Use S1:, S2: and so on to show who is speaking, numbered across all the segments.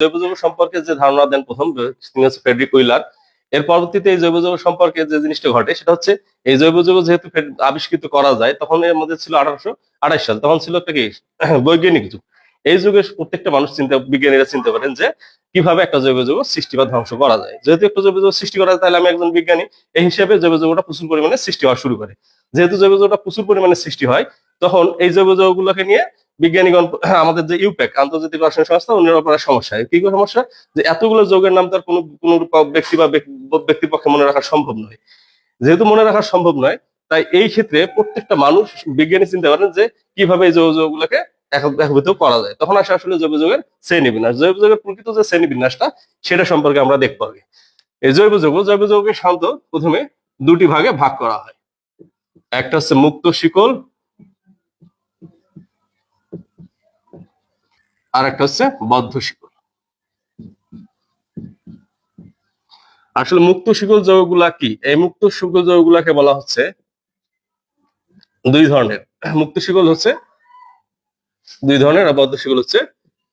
S1: জৈব যৌগ সম্পর্কে যে ধারণা দেন প্রথম ফ্রেডরিক উইলার। এর পরবর্তীতে এই জৈব যৌগ সম্পর্কে যে জিনিসটা ঘটে, সেটা হচ্ছে এই জৈব যৌগ যেহেতু আবিষ্কৃত করা যায়, তখন এর মধ্যে ছিল আঠারোশো আঠাশ সাল, তখন ছিল একটা কি? বৈজ্ঞানিক যুগ। এই যুগে প্রত্যেকটা মানুষ চিন্তা, বিজ্ঞানীরা চিনতে পারেন যে কীভাবে একটা জৈব যৌগ সৃষ্টি বা ধ্বংস করা যায়। যেহেতু একটা জৈব যৌগ সৃষ্টি করা যায়, তাহলে আমি একজন বিজ্ঞানী, এই হিসেবে জৈব যৌগটা প্রচুর পরিমাণে সৃষ্টি হওয়া শুরু করে। যেহেতু জৈব যৌগটা প্রচুর পরিমাণে সৃষ্টি হয়, তখন এই জৈব যৌগগুলোকে নিয়ে বিজ্ঞানীগণ আমাদের যে ইউপ্যাক আন্তর্জাতিক রাসায়নিক সংস্থা উনির পড়া সমস্যা। কি সমস্যা? যে এতগুলো যৌগের নাম তার কোনো কোনো ব্যক্তি বা ব্যক্তি- ব্যক্তির পক্ষে মনে রাখা সম্ভব নয়। যেহেতু মনে রাখা সম্ভব নয়, তাই এই ক্ষেত্রে প্রত্যেকটা মানুষ বিজ্ঞানী চিন্তা করেন যে কীভাবে এই যৌগগুলোকে একভূত করা যায়। তখন আসে আসলে জৈব যৌগের শ্রেণি বিন্যাস, জৈব যৌগের প্রকৃত যে শ্রেণি বিন্যাসটা, সেটা সম্পর্কে আমরা দেখতে আগে। এই জৈব যৌগ, জৈব যৌগকে সাধারণত প্রথমে দুটি ভাগে ভাগ করা হয়। একটা হচ্ছে মুক্ত শিকল আর একটা হচ্ছে বদ্ধ শিকল আসলে মুক্ত শিকল যৌগগুলা কি? এই মুক্ত শিকল যৌগগুলাকে বলা হচ্ছে দুই ধরনের। মুক্ত শিকল হচ্ছে দুই ধরনের আর বদ্ধ শিকল হচ্ছে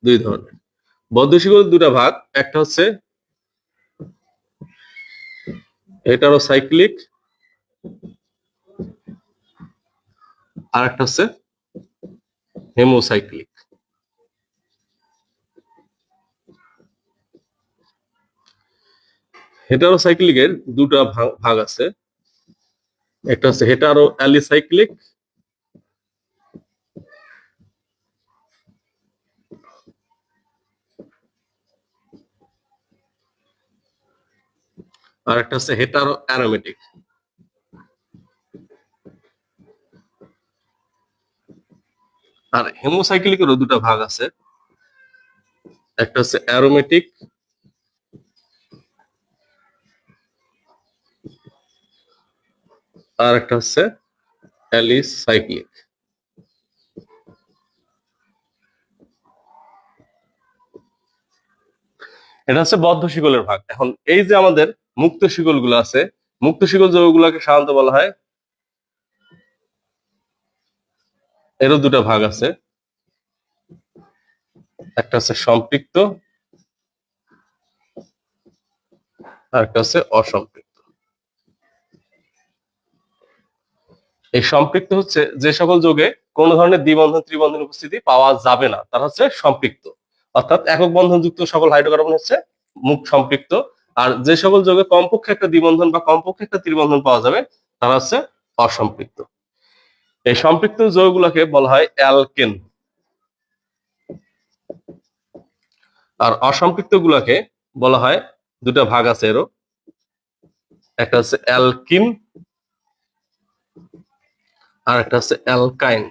S1: দুই ধরনের। বদ্ধ শিকল দুটা ভাগ, একটা হচ্ছে এটারও সাইক্লিক আর একটা হচ্ছে হেমোসাইক্লিক হেটারোসাইক্লিকের দুটা ভাগ আছে। একটা হচ্ছে হেটারো অ্যালিসাইক্লিক আর একটা হচ্ছে হেটারো অ্যারোমেটিক আর হেমোসাইক্লিকেরও দুটা ভাগ আছে। একটা হচ্ছে অ্যারোমেটিক আর একটা হচ্ছে অ্যালিস সাইক্লিক এটা হচ্ছে বদ্ধ শিকলের ভাগ। এখন এই যে আমাদের মুক্ত শিকলগুলো আছে, মুক্ত শিকল যৌগগুলোকে সাধারণত বলা হয় এরও দুটা ভাগ আছে। একটা হচ্ছে সম্পৃক্ত, আর একটা হচ্ছে অসম্পৃক্ত। এই সম্পৃক্ত হচ্ছে যে সকল যোগে কোন ধরনের দ্বিবন্ধন, ত্রিবন্ধন উপস্থিতি পাওয়া যাবে না। তারা হচ্ছে সম্পৃক্ত। অর্থাৎ একক বন্ধন যুক্ত সকল হাইড্রোকার্বন হচ্ছে মুখ সম্পৃক্ত। আর যে সকল যোগে কমপক্ষে একটা দ্বিবন্ধন বা কমপক্ষে একটা ত্রিবন্ধন পাওয়া যাবে, তারা হচ্ছে অসম্পৃক্ত। এই সম্পৃক্ত যৌগগুলোকে বলা হয় অ্যালকেন। আর অসম্পৃক্ত গুলাকে বলা হয় দুটা ভাগ আছে এরও। একটা হচ্ছে অ্যালকিন আর একটা হচ্ছে অ্যালকাইন